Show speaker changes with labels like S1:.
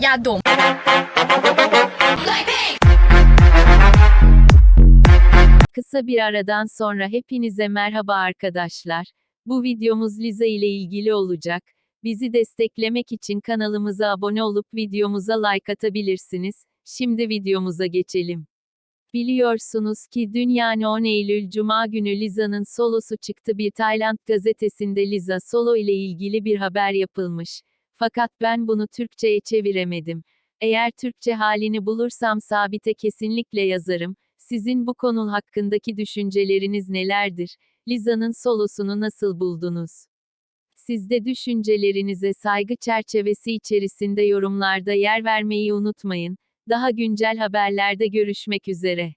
S1: Я дома. Kısa bir aradan sonra hepinize merhaba arkadaşlar. Bu videomuz Liza ile ilgili olacak. Bizi desteklemek için kanalımıza abone olup videomuza like atabilirsiniz. Şimdi videomuza geçelim. Biliyorsunuz ki dün yani 10 Eylül Cuma günü Liza'nın solosu çıktı bir Tayland gazetesinde Liza solo ile ilgili bir haber yapılmış. Fakat ben bunu Türkçe'ye çeviremedim. Eğer Türkçe halini bulursam sabite kesinlikle yazarım. Sizin bu konu hakkındaki düşünceleriniz nelerdir? Liza'nın solosunu nasıl buldunuz? Siz de düşüncelerinize saygı çerçevesi içerisinde yorumlarda yer vermeyi unutmayın. Daha güncel haberlerde görüşmek üzere.